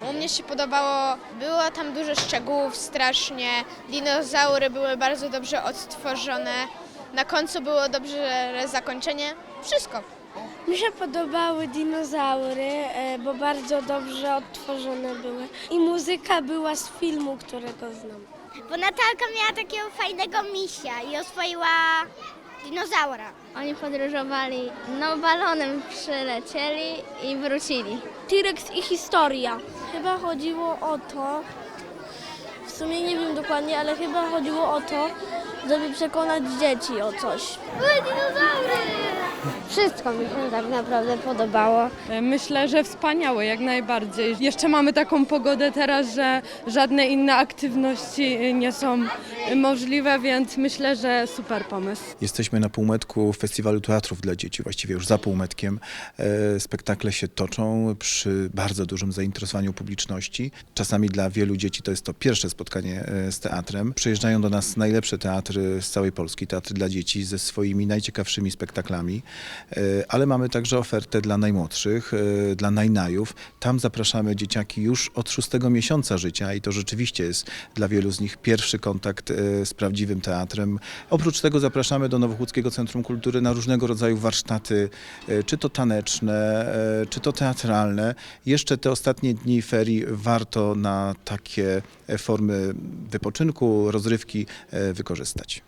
U mnie się podobało, było tam dużo szczegółów strasznie, dinozaury były bardzo dobrze odtworzone, na końcu było dobrze zakończenie, wszystko. Mi się podobały dinozaury, e, bo bardzo dobrze odtworzone były. I muzyka była z filmu, którego znam. Bo Natalka miała takiego fajnego misia i oswoiła dinozaura. Oni podróżowali, no balonem przylecieli i wrócili. T-Rex i historia. Chyba chodziło o to, w sumie nie wiem dokładnie, ale chyba chodziło o to, żeby przekonać dzieci o coś. Były dinozaury! Wszystko mi się tak naprawdę podobało. Myślę, że wspaniałe, jak najbardziej. Jeszcze mamy taką pogodę teraz, że żadne inne aktywności nie są możliwe, więc myślę, że super pomysł. Jesteśmy na półmetku Festiwalu Teatrów dla Dzieci, właściwie już za półmetkiem. E, Spektakle się toczą przy bardzo dużym zainteresowaniu publiczności. Czasami dla wielu dzieci to jest to pierwsze spotkanie e, z teatrem. Przyjeżdżają do nas najlepsze teatry z całej Polski, teatry dla dzieci ze swoimi najciekawszymi spektaklami, ale mamy także ofertę dla najmłodszych, e, dla najnajów. Tam zapraszamy dzieciaki już od szóstego miesiąca życia i to rzeczywiście jest dla wielu z nich pierwszy kontakt e, z prawdziwym teatrem. Oprócz tego zapraszamy do Nowochódzkiego Centrum Kultury na różnego rodzaju warsztaty, e, czy to taneczne, e, czy to teatralne. Jeszcze te ostatnie dni ferii warto na takie e, formy wypoczynku, rozrywki e, wykorzystać.